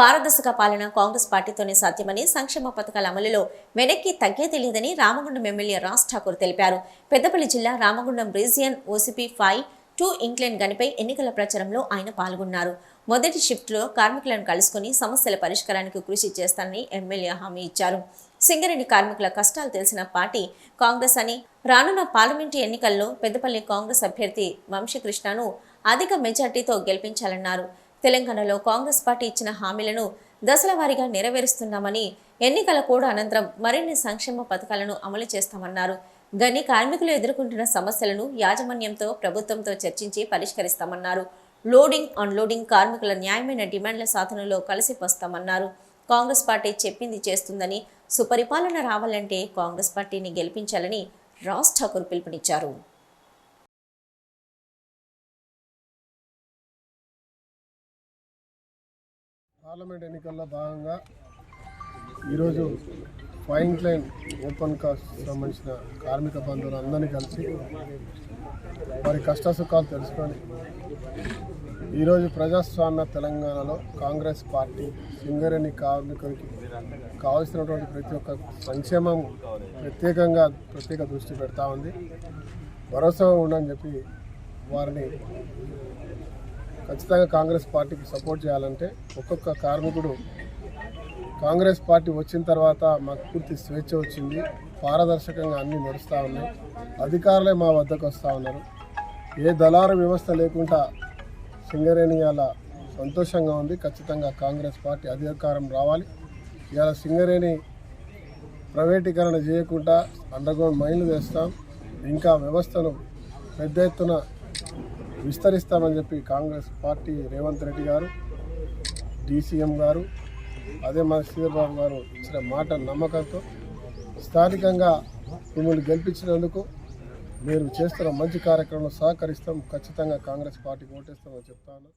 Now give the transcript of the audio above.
పారదర్శక పాలన కాంగ్రెస్ పార్టీతోనే సాధ్యమని సంక్షేమ పథకాల అమలులో వెనక్కి తగ్గేది లేదని రామగుండం ఎమ్మెల్యే రాజ్ ఠాకూర్ తెలిపారు. పెద్దపల్లి జిల్లా Ramagundam region OCP five two England గనిపై ఎన్నికల ప్రచారంలో ఆయన పాల్గొన్నారు. మొదటి షిఫ్ట్లో కార్మికులను కలుసుకుని సమస్యల పరిష్కారానికి కృషి చేస్తానని ఎమ్మెల్యే హామీ ఇచ్చారు. సింగరేణి కార్మికుల కష్టాలు తెలిసిన పార్టీ కాంగ్రెస్ అని రానున్న పార్లమెంటు ఎన్నికల్లో పెద్దపల్లి కాంగ్రెస్ అభ్యర్థి వంశీకృష్ణను అధిక మెజార్టీతో గెలిపించాలన్నారు. తెలంగాణలో కాంగ్రెస్ పార్టీ ఇచ్చిన హామీలను దశల వారీగా నెరవేరుస్తున్నామని ఎన్నికల కూడా అనంతరం మరిన్ని సంక్షేమ పథకాలను అమలు చేస్తామన్నారు. గని కార్మికులు ఎదుర్కొంటున్న సమస్యలను యాజమాన్యంతో ప్రభుత్వంతో చర్చించి పరిష్కరిస్తామన్నారు. లోడింగ్ అన్లోడింగ్ కార్మికుల న్యాయమైన డిమాండ్ల సాధనలో కలిసి వస్తామన్నారు. కాంగ్రెస్ పార్టీ చెప్పింది చేస్తుందని సుపరిపాలన రావాలంటే కాంగ్రెస్ పార్టీని గెలిపించాలని రాజ్ ఠాకూర్ పిలుపునిచ్చారు. పార్లమెంట్ ఎన్నికల్లో భాగంగా ఈరోజు ఫైన్ క్లైన్ ఓపెన్ కాస్ట్ సంబంధించిన కార్మిక బంధువులు అందరినీ కలిసి వారి కష్ట సుఖాలు తెలుసుకొని ఈరోజు ప్రజాస్వామ్య తెలంగాణలో కాంగ్రెస్ పార్టీ సింగరేణి కార్మికులకి కావలసినటువంటి ప్రతి ఒక్క సంక్షేమం ప్రత్యేకంగా ప్రత్యేక దృష్టి పెడతా ఉంది. భరోసా ఉండని చెప్పి వారిని ఖచ్చితంగా కాంగ్రెస్ పార్టీకి సపోర్ట్ చేయాలంటే ఒక్కొక్క కార్మికుడు కాంగ్రెస్ పార్టీ వచ్చిన తర్వాత మాకు పూర్తి స్వేచ్ఛ వచ్చింది పారదర్శకంగా అన్నీ నడుస్తూ ఉన్నాయి అధికారులే మా వద్దకు వస్తూ ఉన్నారు. ఏ దళారు వ్యవస్థ లేకుండా సింగరేణి ఇవాళ సంతోషంగా ఉంది. ఖచ్చితంగా కాంగ్రెస్ పార్టీ అధికారం రావాలి. ఇవాళ సింగరేణి ప్రైవేటీకరణ చేయకుండా అండర్గ్రౌండ్ మైన్లు వేస్తాం. ఇంకా వ్యవస్థను పెద్ద ఎత్తున విస్తరిస్తామని చెప్పి కాంగ్రెస్ పార్టీ రేవంత్ రెడ్డి గారు డీసీఎం గారు అదే మన శ్రీధర్బాబు గారు ఇచ్చిన మాట నమ్మకంతో స్థానికంగా మిమ్మల్ని గెలిపించినందుకు మీరు చేస్తున్న మంచి కార్యక్రమంలో సహకరిస్తాం. ఖచ్చితంగా కాంగ్రెస్ పార్టీకి ఓటేస్తామని చెప్తాను.